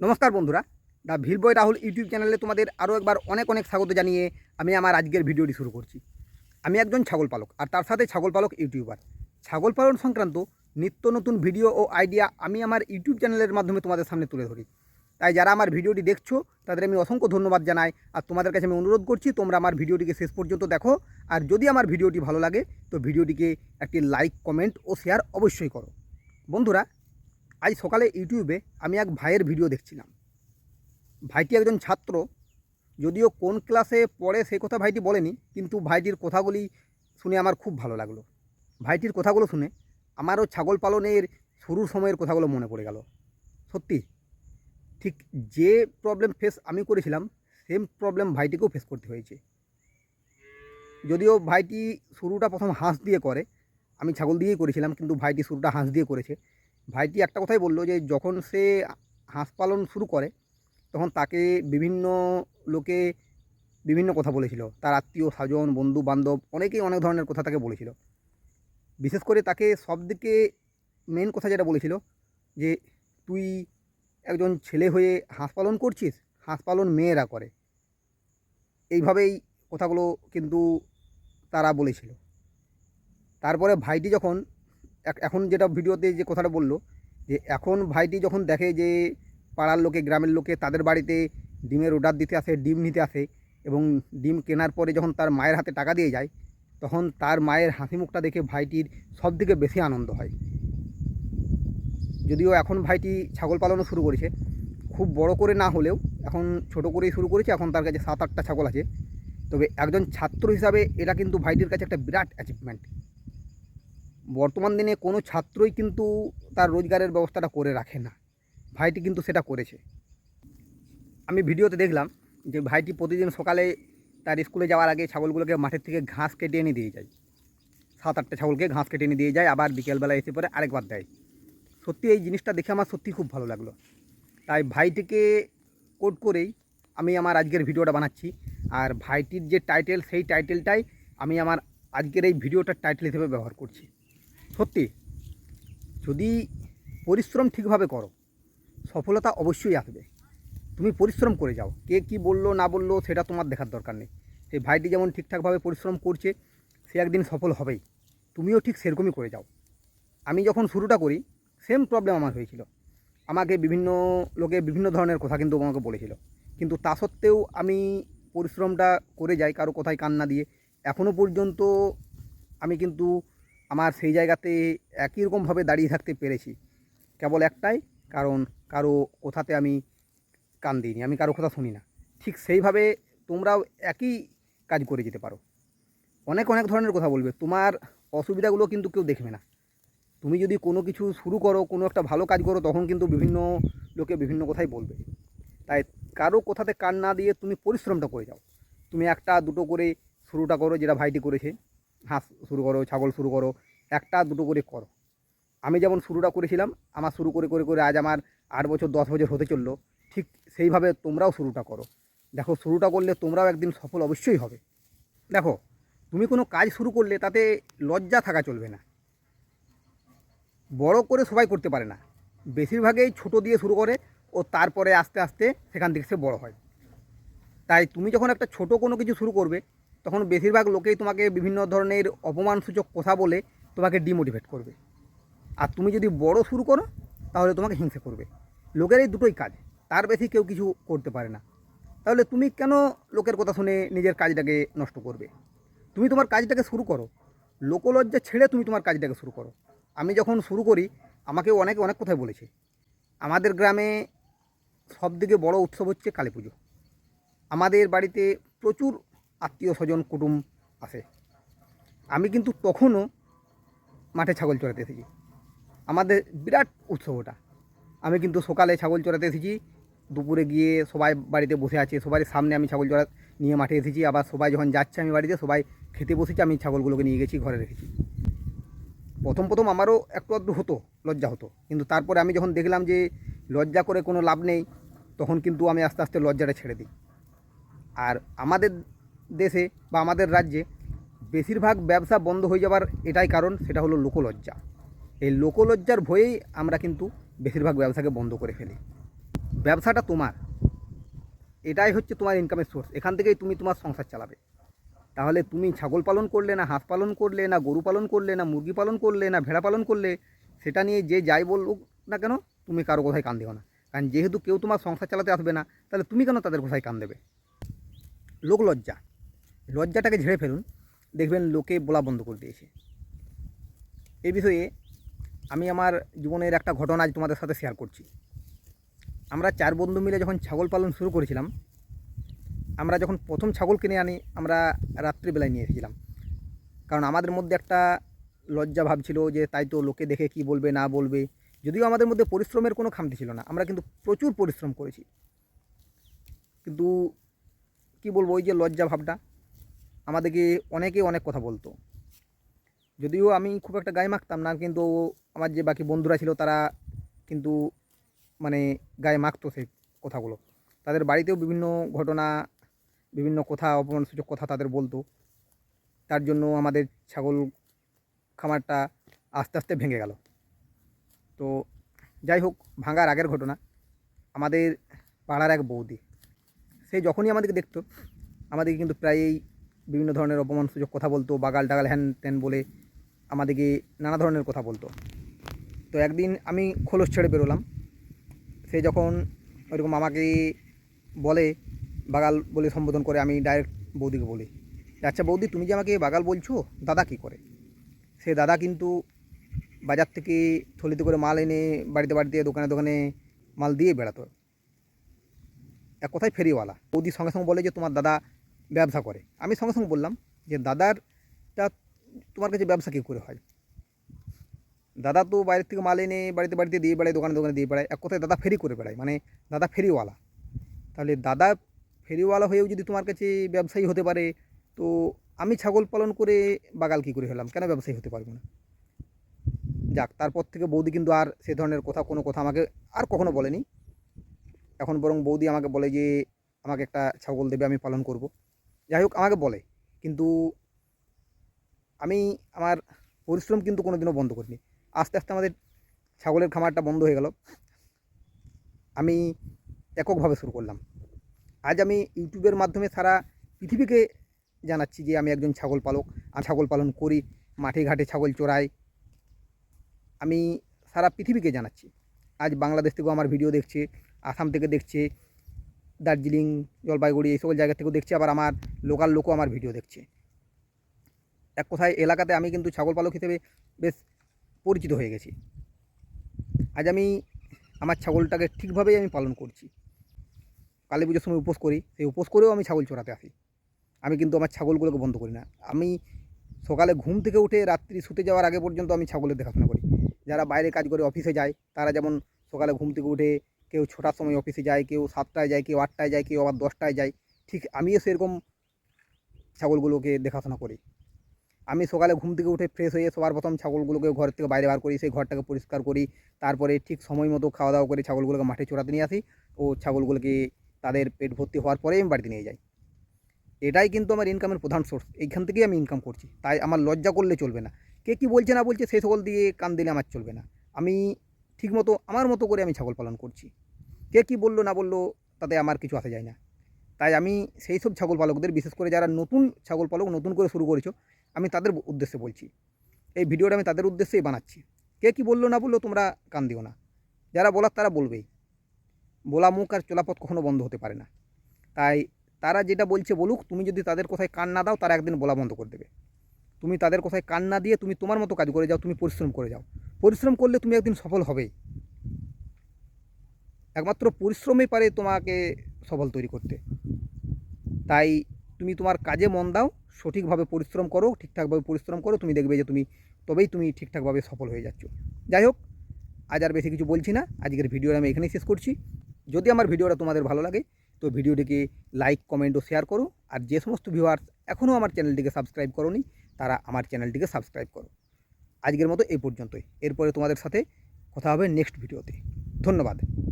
নমস্কার বন্ধুরা, the ভিলবয় Rahul YouTube চ্যানেলে তোমাদের আরও একবার অনেক অনেক স্বাগত জানিয়ে আমি আমার আজকের ভিডিওটি শুরু করছি। আমি একজন ছাগল পালক, আর তার সাথে ছাগল পালক ইউটিউবার। ছাগল পালন সংক্রান্ত নিত্য নতুন ভিডিও ও আইডিয়া আমি আমার ইউটিউব চ্যানেলের মাধ্যমে তোমাদের সামনে তুলে ধরি। তাই যারা আমার ভিডিওটি দেখছ, তাদের আমি অসংখ্য ধন্যবাদ জানাই, আর তোমাদের কাছে আমি অনুরোধ করছি, তোমরা আমার ভিডিওটিকে শেষ পর্যন্ত দেখো, আর যদি আমার ভিডিওটি ভালো লাগে, তো ভিডিওটিকে একটি লাইক, কমেন্ট ও শেয়ার অবশ্যই করো। বন্ধুরা আজ সকালে ইউটিউবে আমি এক ভাইয়ের ভিডিও দেখছিলাম। ভাইটি একজন ছাত্র, যদিও কোন ক্লাসে পড়ে সে কথা ভাইটি বলেনি, কিন্তু ভাইটির কথাগুলি শুনে আমার খুব ভালো লাগল। ভাইটির কথাগুলো শুনে আমারও ছাগল পালনের শুরুর সময়ের কথাগুলো মনে পড়ে গেল। সত্যি, ঠিক যে প্রবলেম ফেস আমি করেছিলাম সেম প্রবলেম ভাইটিকেও ফেস করতে হয়েছে। যদিও ভাইটি শুরুটা প্রথম হাঁস দিয়ে করে, আমি ছাগল দিয়েই করেছিলাম, কিন্তু ভাইটি শুরুটা হাঁস দিয়ে করেছে। ভাইটি একটা কথাই বলল যে, যখন সে হাঁস পালন শুরু করে, তখন তাকে বিভিন্ন লোকে বিভিন্ন কথা বলেছিল। তার আত্মীয়, স্বজন, বন্ধু, বান্ধব, অনেকেই অনেক ধরনের কথা তাকে বলেছিল। বিশেষ করে তাকে সব দিকে মেন কথা যেটা বলেছিল যে, তুই একজন ছেলে হয়ে হাঁস পালন করছিস? হাঁস পালন মেয়েরা করে। এইভাবেই কথাগুলো কিন্তু তারা বলেছিল। তারপরে ভাইটি যখন এখন যেটা ভিডিওতে যে কথাটা বলল, যে এখন ভাইটি যখন দেখে যে পাড়ার লোকে, গ্রামের লোকে তাদের বাড়িতে ডিমের অর্ডার দিতে আসে, ডিম নিতে আসে এবং ডিম কেনার পরে যখন তার মায়ের হাতে টাকা দিয়ে যায়, তখন তার মায়ের হাসি মুখটা দেখে ভাইটির সব থেকে বেশি আনন্দ হয়। যদিও এখন ভাইটি ছাগল পালনও শুরু করেছে, খুব বড় করে না হলেও এখন ছোট করেই শুরু করেছে, এখন তার কাছে সাত আটটা ছাগল আছে। তবে একজন ছাত্র হিসাবে এটা কিন্তু ভাইটির কাছে একটা বিরাট অ্যাচিভমেন্ট বর্তমান দিনে কোনো ছাত্রই কিন্তু তার রোজগারের ব্যবস্থাটা করে রাখে না। ভাইটি কিন্তু সেটা করেছে। আমি ভিডিওতে দেখলাম যে ভাইটি প্রতিদিন সকালে তার স্কুলে যাওয়ার আগে ছাগলগুলোকে মাঠের থেকে ঘাস কেটে এনে দিয়ে যায়। সাত আটটা ছাগলকে ঘাস কেটে এনে দিয়ে যায়, আবার বিকেলবেলা এসে পরে আরেকবার দেয়। সত্যি এই জিনিসটা দেখে আমার সত্যি খুব ভালো লাগল। তাই ভাইটিকে কোট করেই আমি আমার আজকের ভিডিওটা বানাচ্ছি। আর ভাইটির যে টাইটেল, সেই টাইটেলটাই আমি আমার আজকের এই ভিডিওটার টাইটেল হিসেবে ব্যবহার করছি। সত্যি, যদি পরিশ্রম ঠিকভাবে করো, সফলতা অবশ্যই আসবে। তুমি পরিশ্রম করে যাও। কে কি বলল, না বলল, সেটা তোমার দেখার দরকার নেই। সেই ভাইটি যেমন ঠিকঠাকভাবে পরিশ্রম করছে, সে একদিন সফল হবেই। তুমিও ঠিক সেরকমই করে যাও। আমি যখন শুরুটা করি সেম প্রবলেম আমার হয়েছিল। আমাকে বিভিন্ন লোকে বিভিন্ন ধরনের কথা কিন্তু আমাকে বলেছিল। কিন্তু তা সত্ত্বেও আমি পরিশ্রমটা করে যাই, কারও কথায় কান্না দিয়ে। এখনও পর্যন্ত আমি কিন্তু আমার সেই জায়গাতে একই রকমভাবে দাঁড়িয়ে থাকতে পেরেছি। কেবল একটাই কারণ, কারও কথাতে আমি কান দিইনি, আমি কারও কথা শুনি না। ঠিক সেইভাবে তোমরাও একই কাজ করে যেতে পারো। অনেক অনেক ধরনের কথা বলবে, তোমার অসুবিধাগুলো কিন্তু কেউ দেখবে না। তুমি যদি কোনো কিছু শুরু করো, কোনো একটা ভালো কাজ করো, তখন কিন্তু বিভিন্ন লোকে বিভিন্ন কথাই বলবে। তাই কারও কথাতে কান না দিয়ে তুমি পরিশ্রমটা করে যাও। তুমি একটা, দুটো করে শুরুটা করো, যেটা ভাইটি করেছে। হাঁস শুরু করো, ছাগল শুরু করো, একটা দুটো করে করো। আমি যেমন শুরুটা করেছিলাম, আমার শুরু করে করে করে আজ আমার আট বছর, দশ বছর হতে চলল, ঠিক সেইভাবে তোমরাও শুরুটা করো। দেখো, শুরুটা করলে তোমরাও একদিন সফল অবশ্যই হবে। দেখো, তুমি কোনো কাজ শুরু করলে তাতে লজ্জা থাকা চলবে না। বড় করে সবাই করতে পারে না। বেশিরভাগই ছোট দিয়ে শুরু করে ও তারপরে আস্তে আস্তে সেখান থেকে সে বড় হয়। তাই তুমি যখন একটা ছোট কোনো কিছু শুরু করবে তখন বেশিরভাগ লোকেই তোমাকে বিভিন্ন ধরনের অপমানসূচক কথা বলে তোমাকে ডিমোটিভেট করবে। আর তুমি যদি বড় শুরু করো, তাহলে তোমাকে হিংসা করবে। লোকের এই দুটোই কাজ, তার বেশি কেউ কিছু করতে পারে না। তাহলে তুমি কেন লোকের কথা শুনে নিজের কাজটাকে নষ্ট করবে? তুমি তোমার কাজটাকে শুরু করো। লোকলজ্জা ছেড়ে তুমি তোমার কাজটাকে শুরু করো। আমি যখন শুরু করি, আমাকে অনেকে অনেক কথাই বলেছে। আমাদের গ্রামে সবথেকে বড় উৎসব হচ্ছে কালী পুজো। আমাদের বাড়িতে প্রচুর আত্মীয় স্বজন কুটুম আসে আমি কিন্তু তখনও মাঠে ছাগল চড়াতে এসেছি। আমাদের বিরাট উৎসব ওটা। আমি কিন্তু সকালে ছাগল চড়াতে এসেছি, দুপুরে গিয়ে সবাই বাড়িতে বসে আছে সবাই সামনে আমি ছাগল চড়া নিয়ে মাঠে এসেছি, আবার সবাই যখন যাচ্ছে আমি বাড়িতে, সবাই খেতে বসেছি, আমি ছাগলগুলোকে নিয়ে গেছি, ঘরে রেখেছি। প্রথম প্রথম আমারও একটু আধটু হতো, লজ্জা হতো। কিন্তু তারপরে আমি যখন দেখলাম যে লজ্জা করে কোনো লাভ নেই, তখন কিন্তু আমি আস্তে আস্তে লজ্জাটা ছেড়ে দিই। আর আমাদের দেশে বা আমাদের রাজ্যে বেশিরভাগ ব্যবসা বন্ধ হয়ে যাবার এটাই কারণ, সেটা হলো লোকলজ্জা। এই লোকলজ্জার ভয়েই আমরা কিন্তু বেশিরভাগ ব্যবসাকে বন্ধ করে ফেলি। ব্যবসাটা তোমার। এটাই হচ্ছে তোমার ইনকামের সোর্স এখান থেকেই তুমি তোমার সংসার চালাবে। তাহলে তুমি ছাগল পালন করলে না, হাঁস পালন করলে না, গরু পালন করলে না, মুরগি পালন করলে না, ভেড়া পালন করলে, সেটা নিয়ে যে যাই বলুক না কেন, তুমি কারও কোথায় কান দিও না। কারণ যেহেতু কেউ তোমার সংসার চালাতে আসবে না, তাহলে তুমি কেন তাদের কোথায় কান দেবে? লোক লজ্জা লজ্জাটাকে ঝেড়ে ফেলুন, দেখবেন লোকে বলা বন্ধ করে দিয়েছে। এই বিষয়ে আমি আমার জীবনের একটা ঘটনা আজ তোমাদের সাথে শেয়ার করছি। আমরা চার বন্ধু মিলে যখন ছাগল পালন শুরু করেছিলাম, আমরা যখন প্রথম ছাগল কিনে আনি, আমরা রাত্রিবেলায় নিয়ে এসেছিলাম। কারণ আমাদের মধ্যে একটা লজ্জা ভাব ছিল যে তাই তো লোকে দেখে কি বলবে, না বলবে। যদিও আমাদের মধ্যে পরিশ্রমের কোনো খামতি ছিল না, আমরা কিন্তু প্রচুর পরিশ্রম করেছি। কিন্তু কি বলব, ওই যে লজ্জা ভাবটা আমাদেরকে অনেকে অনেক কথা বলতো। যদিও আমি খুব একটা গায়ে মাখতাম না, কিন্তু আমার যে বাকি বন্ধুরা ছিল তারা কিন্তু মানে গায়ে মাখতো সেই কথাগুলো। তাদের বাড়িতেও বিভিন্ন ঘটনা, বিভিন্ন কথা, অপমানসূচক কথা তাদের বলতো। তার জন্য আমাদের ছাগল খামারটা আস্তে আস্তে ভেঙে গেল। তো যাই হোক, ভাঙার আগের ঘটনা, আমাদের পাড়ার এক বৌদি, সে যখনই আমাদেরকে দেখতো, আমাদেরকে কিন্তু প্রায়ই বিভিন্ন ধরনের অপমানসূচক কথা বলতো, বাগাল টাগাল হ্যান ত্যান বলে আমাদেরকে নানা ধরনের কথা বলতো। তো একদিন আমি খোলস ছেড়ে বেরোলাম। সে যখন ওইরকম আমাকে বলে, বাগাল বলে সম্বোধন করে, আমি ডাইরেক্ট বৌদিকে বলি আচ্ছা বৌদি, তুমি যে আমাকে বাগাল বলছো, দাদা কি করে? সে দাদা কিন্তু বাজার থেকে থলিতে করে মাল এনে বাড়িতে বাড়িতে দোকানে দোকানে মাল দিয়ে বেড়াতো। এক কথায় ফেরিওয়ালা। বৌদি সঙ্গে সঙ্গে বলে যে, তোমার দাদা ব্যবসা করে। আমি সঙ্গে সঙ্গে বললাম যে, দাদারটা তোমার কাছে ব্যবসা কী করে হয়? দাদা তো বাইরের থেকে মাল এনে বাড়িতে বাড়িতে দিয়ে বেড়ায়, দোকানে দোকানে দিয়ে বেড়ায়। এক কথায় দাদা ফেরি করে বেড়ায় মানে দাদা ফেরিওয়ালা। তাহলে দাদা ফেরিওয়ালা হয়েও যদি তোমার কাছে ব্যবসায়ী হতে পারে, তো আমি ছাগল পালন করে বাগাল কী করে হলাম? কেন ব্যবসায়ী হতে পারব না? যাক, তারপর থেকে বৌদি কিন্তু আর সে ধরনের কথা, কোনো কথা আমাকে আর কখনো বলেনি। এখন বরং বৌদি আমাকে বলে যে, আমাকে একটা ছাগল দেবে, আমি পালন করব। যাই হোক আমাকে বলে, কিন্তু আমি আমার পরিশ্রম কিন্তু কোনো দিনও বন্ধ করিনি। আস্তে আস্তে আমাদের ছাগলের খামারটা বন্ধ হয়ে গেল। আমি এককভাবে শুরু করলাম। আজ আমি ইউটিউবের মাধ্যমে সারা পৃথিবীকে জানাচ্ছি যে আমি একজন ছাগল পালক। আমি ছাগল পালন করি, মাঠে ঘাটে ছাগল চড়াই। আমি সারা পৃথিবীকে জানাচ্ছি। আজ বাংলাদেশ থেকেও আমার ভিডিও দেখছে, আসাম থেকে দেখছে দার্জিলিং, জলপাইগুড়ি এই সকল জায়গা থেকেও দেখছে, আবার আমার লোকাল লোকও আমার ভিডিও দেখছে। এক কথায় এলাকাতে আমি কিন্তু ছাগল পালক হিসেবে বেশ পরিচিত হয়ে গেছি। আজ আমি আমার ছাগলটাকে ঠিকভাবেই আমি পালন করছি। কালী পুজোর সময় উপোস করি, সেই উপোস করেও আমি ছাগল চড়াতে আসি। আমি কিন্তু আমার ছাগলগুলোকে বন্ধ করি না। আমি সকালে ঘুম থেকে উঠে রাত্রি শুতে যাওয়ার আগে পর্যন্ত আমি ছাগলের দেখাশোনা করি। যারা বাইরে কাজ করে অফিসে যায়, তারা যেমন সকালে ঘুম থেকে উঠে কেউ ছটার সময় অফিসে যায়, কেউ সাতটায় যায়, কেউ আটটায় যায়, কেউ আবার দশটায় যায়। ঠিক আমিও সেরকম ছাগলগুলোকে দেখাশোনা করি। আমি সকালে ঘুম থেকে উঠে ফ্রেশ হয়ে সবার প্রথম ছাগলগুলোকে ঘর থেকে বাইরে বার করি, সেই ঘরটাকে পরিষ্কার করি। তারপরে ঠিক সময় মতো খাওয়া দাওয়া করে ছাগলগুলোকে মাঠে চড়াতে নিয়ে আসি ও ছাগলগুলোকে তাদের পেট ভর্তি হওয়ার পরেই আমি বাড়িতে নিয়ে যাই। এটাই কিন্তু আমার ইনকামের প্রধান সোর্স এইখান থেকেই আমি ইনকাম করছি। তাই আমার লজ্জা করলে চলবে না। কে কী বলছে না বলছে সেই সকল দিয়ে কান দিলে আমার চলবে না। আমি ঠিকমতো, আমার মতো করে আমি ছাগল পালন করছি। কে কী বলল না বলল তাতে আমার কিছু আসে যায় না। তাই আমি সেই সব ছাগল পালকদের, বিশেষ করে যারা নতুন ছাগল পালক নতুন করে শুরু করেছ, আমি তাদের উদ্দেশ্যে বলছি। এই ভিডিওটা আমি তাদের উদ্দেশ্যেই বানাচ্ছি। কে কী বলল না বলল তোমরা কান দিও না। যারা বলার তারা বলবেই। বলা মুখ আর চলাপথ কখনো বন্ধ হতে পারে না। তাই তারা যেটা বলছে বলুক, তুমি যদি তাদের কথায় কান না দাও, তারা একদিন বলা বন্ধ করে দেবে। তুমি তাদের কথায় কান না দিয়ে তুমি তোমার মতো কাজ করে যাও, তুমি পরিশ্রম করে যাও। পরিশ্রম করলে তুমি একদিন সফল হবেই। একমাত্র পরিশ্রমই পারে তোমাকে সফল তৈরি করতে। তাই তুমি তোমার কাজে মন দাও, সঠিকভাবে পরিশ্রম করো, ঠিকঠাকভাবে পরিশ্রম করো, তুমি দেখবে যে তুমি, তবেই তুমি ঠিকঠাকভাবে সফল হয়ে যাচ্ছ। যাই হোক, আজ আর বেশি কিছু বলছি না, আজকের ভিডিওটা আমি এখানেই শেষ করছি। যদি আমার ভিডিওটা তোমাদের ভালো লাগে, তো ভিডিওটিকে লাইক, কমেন্ট ও শেয়ার করো, আর যে সমস্ত ভিউয়ার্স এখনও আমার চ্যানেলটিকে সাবস্ক্রাইব করোনি, তারা আমার চ্যানেলটিকে সাবস্ক্রাইব করো। আজকের মতো এই পর্যন্তই। এরপরে তোমাদের সাথে কথা হবে নেক্সট ভিডিওতে। ধন্যবাদ।